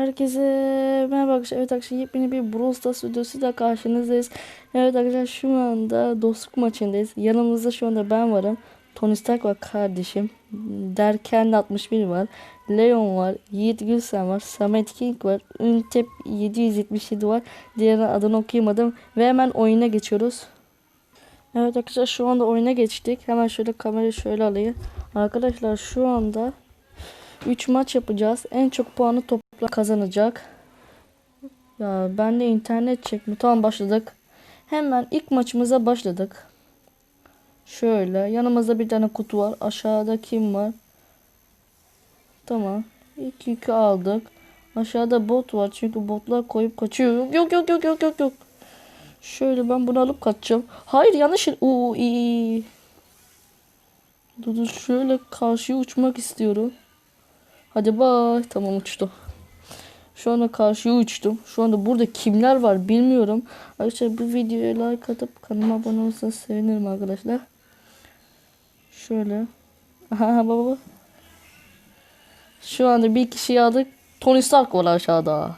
Herkese merhaba arkadaşlar. Evet arkadaşlar yepyeni bir Brawl Stars videosuyla karşınızdayız. Evet arkadaşlar şu anda dostluk maçındayız. Yanımızda şu anda ben varım. Tony Stark var kardeşim. Derken 61 var. Leon var. Yiğit Gülsen var. Samet King var. Üntep 777 var. Diğerinin adını okuyamadım. Ve hemen oyuna geçiyoruz. Evet arkadaşlar şu anda oyuna geçtik. Hemen şöyle kamerayı şöyle alayım. Arkadaşlar şu anda 3 maç yapacağız. En çok puanı topla kazanacak. Ya ben de internet çekmi. Tamam başladık. Hemen ilk maçımıza başladık. Şöyle yanımızda bir tane kutu var. Aşağıda kim var? Tamam. İlk yükü aldık. Aşağıda bot var çünkü botlar koyup kaçıyor. Yok yok yok yok yok yok. Şöyle ben bunu alıp kaçacağım. Hayır yanlış. İyi. iyi. Dur dur şöyle karşıya uçmak istiyorum. Hadi bay. Tamam uçtu. Şu anda karşıya uçtum. Şu anda burada kimler var bilmiyorum. Arkadaşlar bu videoya like atıp kanalıma abone olursanız sevinirim arkadaşlar. Şöyle. Aha baba. Şu anda bir kişiyi aldık. Tony Stark var aşağıda.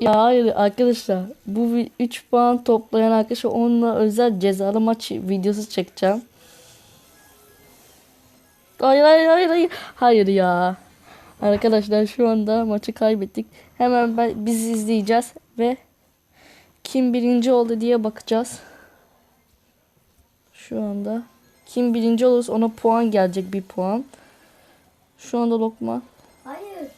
Ya hayır arkadaşlar bu 3 puan toplayan arkadaşlar onunla özel cezalı maç videosu çekeceğim. Hayır hayır hayır hayır. Hayır ya. Arkadaşlar şu anda maçı kaybettik. Hemen ben, biz izleyeceğiz ve kim birinci oldu diye bakacağız. Şu anda kim birinci olursa ona puan gelecek bir puan. Şu anda Lokman. Hayır.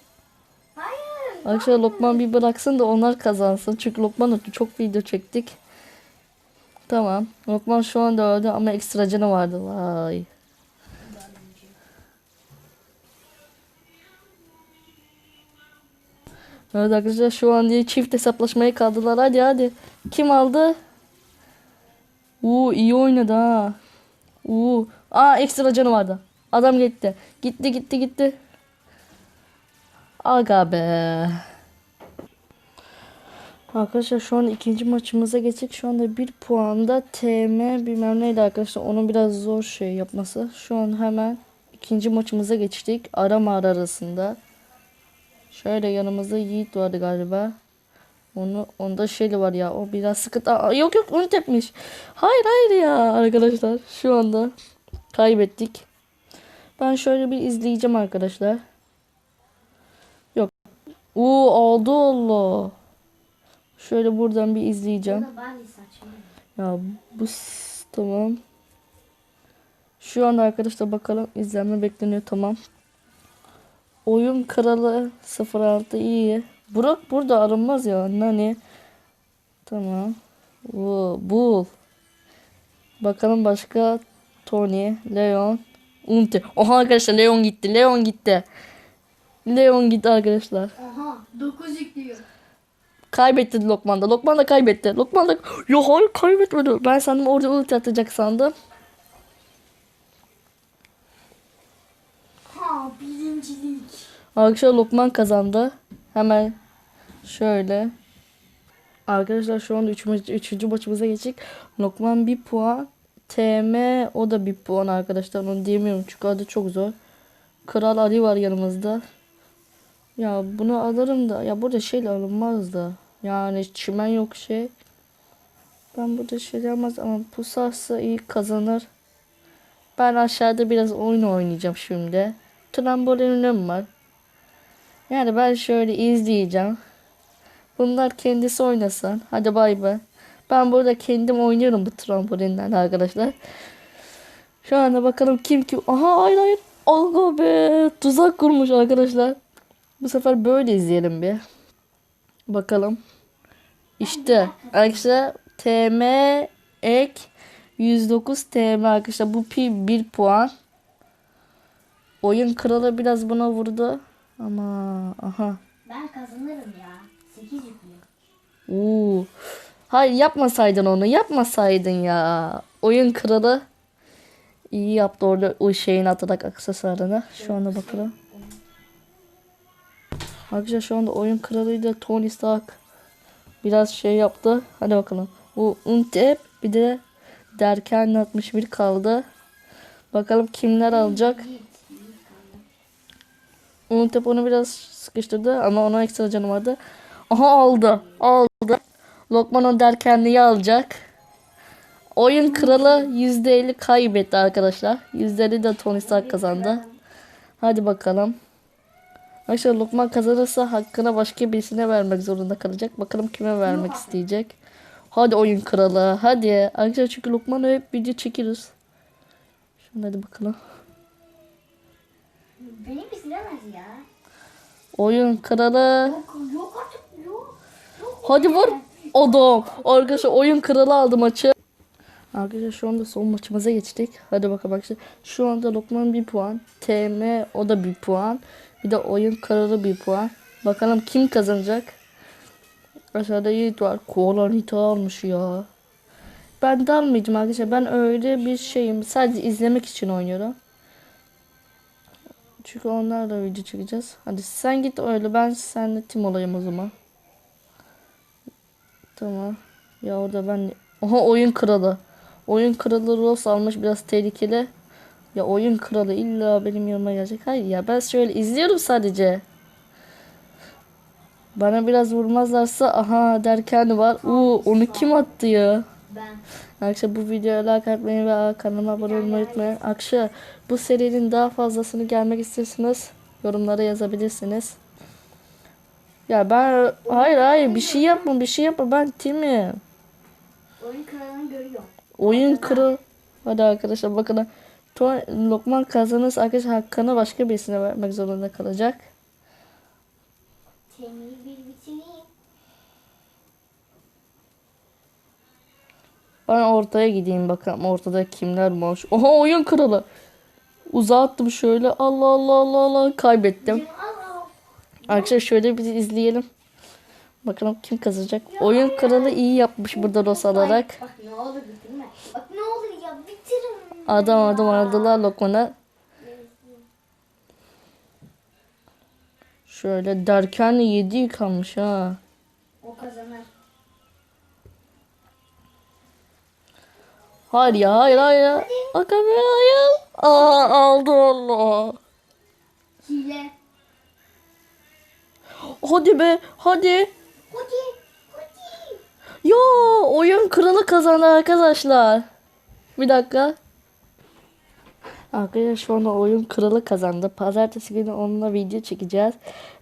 Hayır. Arkadaşlar Lokman bir bıraksın da onlar kazansın. Çünkü Lokman'la çok video çektik. Tamam. Lokman şu anda öldü ama ekstra canı vardı. Vay. Evet arkadaşlar şu an diye çift hesaplaşmaya kaldılar. Hadi hadi. Kim aldı? Uuu iyi oynadı ha. Uuu. Aa ekstra canı vardı. Adam gitti. Gitti gitti gitti. Aga be. Arkadaşlar şu an ikinci maçımıza geçtik. Şu anda bir puanda TM bilmem neydi arkadaşlar. Onun biraz zor şey yapması. Şu an hemen ikinci maçımıza geçtik. Arama ara arasında. Şöyle yanımızda Yiğit vardı galiba. Onu onda şeyli var ya. O biraz sıkıntı. Aa, yok yok onu tepmiş. Hayır hayır ya arkadaşlar. Şu anda kaybettik. Ben şöyle bir izleyeceğim arkadaşlar. Oo aldı Allah. Şöyle buradan bir izleyeceğim. Ya bu tamam. Şu anda arkadaşlar bakalım izlenme bekleniyor tamam. Oyun kralı 06 iyi. Burak burada aranmaz ya nani. Tamam. Oo, bul. Bakalım başka Tony, Leon, Unte. Oha arkadaşlar Leon gitti. Leon gitti. Leon gitti arkadaşlar. Aha 9 yüklüyor. Kaybetti Lokman da. Lokman da kaybetti. Lokman da... Ya hayır kaybetmedi. Ben sandım orada ulti atacak sandım. Ha birincilik. Arkadaşlar Lokman kazandı. Hemen şöyle. Arkadaşlar şu anda 3 maç, üçüncü maçımıza geçtik. Lokman bir puan. TM o da bir puan arkadaşlar. Onu diyemiyorum çünkü adı çok zor. Kral Ali var yanımızda. Ya bunu alırım da. Ya burada şeyle alınmaz da. Yani çimen yok şey. Ben burada şey almaz ama pusarsa iyi kazanır. Ben aşağıda biraz oyun oynayacağım şimdi. Trambolinim var. Yani ben şöyle izleyeceğim. Bunlar kendisi oynasın. Hadi bay bay. Ben burada kendim oynuyorum bu trambolinden arkadaşlar. Şu anda bakalım kim kim. Aha hayır hayır. Allah be. Tuzak kurmuş arkadaşlar. Bu sefer böyle izleyelim bir. Bakalım. İşte arkadaşlar TM ek 109 TM arkadaşlar bu pi 1 puan. Oyun kralı biraz buna vurdu. Ama aha. Ben kazanırım ya. 8 yüklüyor. Oo. Hayır yapmasaydın onu yapmasaydın ya. Oyun kralı iyi yaptı orada o şeyin atarak aksesuarını. Şu anda bakalım. Arkadaşlar şu anda oyun kralıyla Tony Stark biraz şey yaptı. Hadi bakalım. Bu Untep bir de Derken 61 kaldı. Bakalım kimler alacak. Umut onu biraz sıkıştırdı ama ona ekstra canı vardı. Aha aldı. Aldı. Lokman o derkenliği alacak. Oyun kralı %50 kaybetti arkadaşlar. %50 de Tony Stark kazandı. Hadi bakalım. Arkadaşlar Lokman kazanırsa hakkını başka birisine vermek zorunda kalacak. Bakalım kime vermek isteyecek. Hadi oyun kralı. Hadi. Arkadaşlar çünkü Lokman'ı hep video çekeriz. Şimdi hadi bakalım. Benim izlemez ya. Oyun kralı. Yok, yok artık yok. yok Hadi vur. Odom. Arkadaşlar oyun kralı aldı maçı. Arkadaşlar şu anda son maçımıza geçtik. Hadi bakalım arkadaşlar. Şu anda Lokman bir puan. TM o da bir puan. Bir de oyun kralı bir puan. Bakalım kim kazanacak? Aşağıda Yiğit var. Kolanita almış ya. Ben dalmayacağım arkadaşlar. Ben öyle bir şeyim. Sadece izlemek için oynuyorum. Çünkü onlarla video çekeceğiz. Hadi sen git öyle. Ben seninle tim olayım o zaman. Tamam. Ya orada ben... Oha oyun kralı. Oyun kralı Ross almış biraz tehlikeli. Ya oyun kralı illa benim yanıma gelecek. Hayır ya ben şöyle izliyorum sadece. Bana biraz vurmazlarsa aha derken var. Uuu onu kim attı ya? Ben. Arkadaşlar bu videoya like atmayı ve kanalıma abone olmayı unutmayın. Arkadaşlar bu serinin daha fazlasını gelmek istiyorsanız yorumlara yazabilirsiniz. Ya ben hayır hayır bir şey yapma bir şey yapma ben timim. Oyun kralını görüyorum. Oyun kırı. Hadi arkadaşlar bakın. Lokman kazanırsa arkadaşlar hakkını başka birisine vermek zorunda kalacak. Temiyi bir bitireyim. Ben ortaya gideyim bakalım ortada kimler var. Oha oyun kralı. Uzağa attım şöyle. Allah Allah Allah Allah kaybettim. Arkadaşlar şöyle bir izleyelim. Bakalım kim kazanacak. Oyun kralı iyi yapmış burada Ross alarak. Bak ne olur bitirme. Bak ne olur ya bitirin. Adam adam aradılar Lokman'a. Şöyle derken 7 yıkanmış ha. O kazanır. Hayır ya hayır hayır. Bakamıyor hayır. Aa aldı Allah. Hile. Hadi be hadi. Hadi. Hadi. Ya oyun kralı kazandı arkadaşlar. Bir dakika. Arkadaşlar şu anda oyun kralı kazandı. Pazartesi günü onunla video çekeceğiz.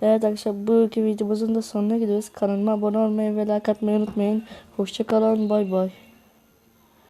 Evet arkadaşlar bu iki videomuzun da sonuna gidiyoruz. Kanalıma abone olmayı ve like atmayı unutmayın. Hoşçakalın bay bay.